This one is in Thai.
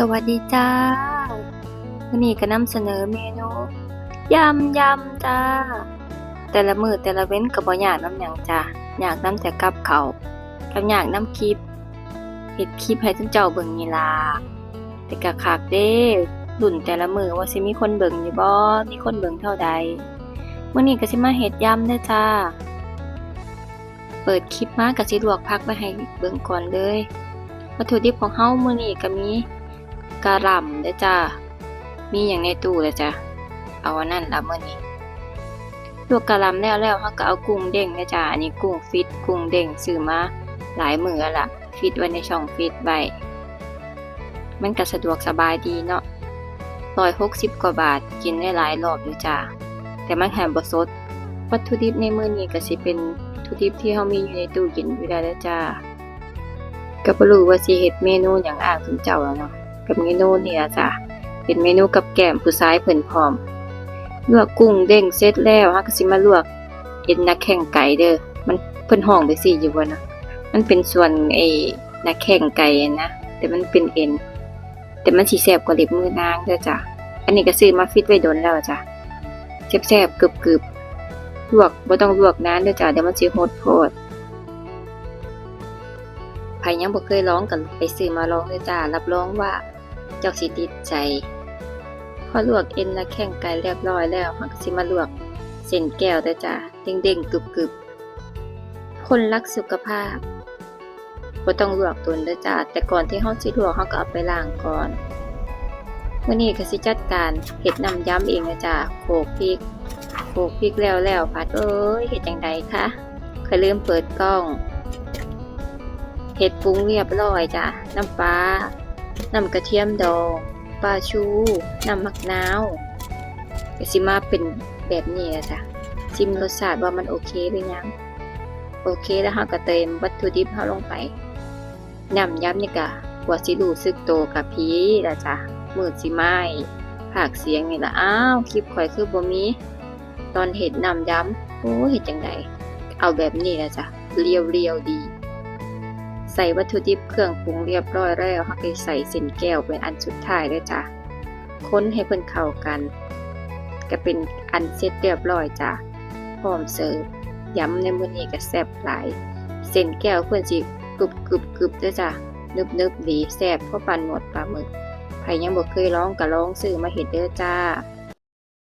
สวัสดีจ้าวันนี้ก็นำเสนอเมนูยำยำจ้า แต่ละมือแต่ละเว้นก็บ่อยากน้ำหยังจ้าอยากน้ำแต่กับเขากับอยากน้ำคลิปเฮ็ดคลิปให้ทุกเจ้าเบิ่งนี่ล่ะแต่ก็คักเด้รุ่นแต่ละมือว่าสิมีคนเบิ่งอยู่บ่มีคนเบิ่งเท่าใดมื้อนี้ก็สิมาเฮ็ดยำเด้อจ้า เปิดคลิปมาก็สิลวกผักไว้ให้เบิ่งก่อนเลย วัตถุดิบของเฮ้ามือนี้ก็มี กะหล่ำเด้จ้า มีอย่างในตู้เลยจ้ะ เอาอันนั้นละมื้อนี้ลวกกะลำแล้วแล้วเฮาก็เอากุ้งเด้งเด้จ้าอันนี้กุ้งฟิตกุ้งเด้งซื้อมาหลายมือล่ะฟิตไว้ในช่องฟิตไว้มันก็สะดวกสบายดีเนาะ160กสิบกว่าบาทกินได้หลายรอบอยู่จ้าแต่มันแหมบสด วัตถุดิบในมือนี้ก็สิเป็นวัตถุดิบที่เฮามีอยู่ในตู้เย็นอยู่แล้วเด้จ้าก็บ่รู้ว่าสิเฮ็ดเมนูหยังอ้างถึงเจ้าแล้วเนาะ กับเมนูนี่ละจ้ะเป็นเมนูกับแกมผู้ชายเพิ่นพร้อมลวกกุ้งเด้งเสร็จแล้วฮาก็สิมาลวกเอ็นนักแข่งไก่เด้อมันเพิ่นห้องไปสิอยู่บ่นะมันเป็นส่วนไอ้นักแข่งไก่นะแต่มันเป็นเอ็นแต่มันสิแซ่บกว่าเล็บมือนางเด้อจ้ะอันนี้ก็ซื้อมาฟิตไว้โดนแล้วจ้ะแซ่บๆกรึบๆลวกบ่ต้องลวกนานเด้อจ้ะเดี๋ยวมันสิหดโพดใครยังบ่เคยร้องกันไปซื้อมาร้องเลยจ้ารับรองว่า เจ้าสิติดใจ พอลวกเอ็นและแข้งไก่เรียบร้อยแล้วมันก็สิมาลวกเส้นแก้วเด้จ้าเด้งๆกรึบๆ คนรักสุขภาพบ่ต้องลวกตุนเด้อจ้าแต่ก่อนที่เฮาสิลวกเฮาก็เอาไปล้างก่อนมื้อนี้ก็สิจัดการเฮ็ดน้ำยำเองนะจ้าโขลกพริกโขลกพริกแล้วแล้วผัดเอ้ยเฮ็ดจังไดคะเคยลืมเปิดกล้องเห็ดปรุงเรียบร้อยจ้ะน้ำปลา น้ำกระเทียมดองปลาชู น้ำมักนาวก็สิมาเป็นแบบนี้ละจ้ะชิมรสชาติว่ามันโอเคหรือยัง โอเคแล้วเราก็เติมวัตถุดิบเราลงไปน้ำย้ำนี่กะกว่าสิรู้สึกโตกับพีละจ้ะมืดสิไม้ภาคเสียงนี่ละอ้าวคลิปข่อยคือบ่มี ตอนเห็ดน้ำย้ำโอ้เห็ดจังไดเอาแบบนี้ละจ้ะเรียวเรียวดี ใส่วัตถุดิบเครื่องปรุงเรียบร้อยแล้วเราก็ใส่เส้นแก้วเป็นอันสุดท้ายด้วยจ้ะค้นให้เพิ่นเข้ากัน ก็เป็นอันเสร็จเรียบร้อยจ้ะพร้อมเสิร์ฟย้ำในมื้อนี้ก็แซ่บหลายเส้นแก้วเพิ่นสิกรุบกรุบกรุบด้จ้ะนึบนึบดีแซ่บเพราะปันหมดปลาหมึกใครยังบ่เคยลองก็ลองซื้อมาเฮ็ดเด้อจ้า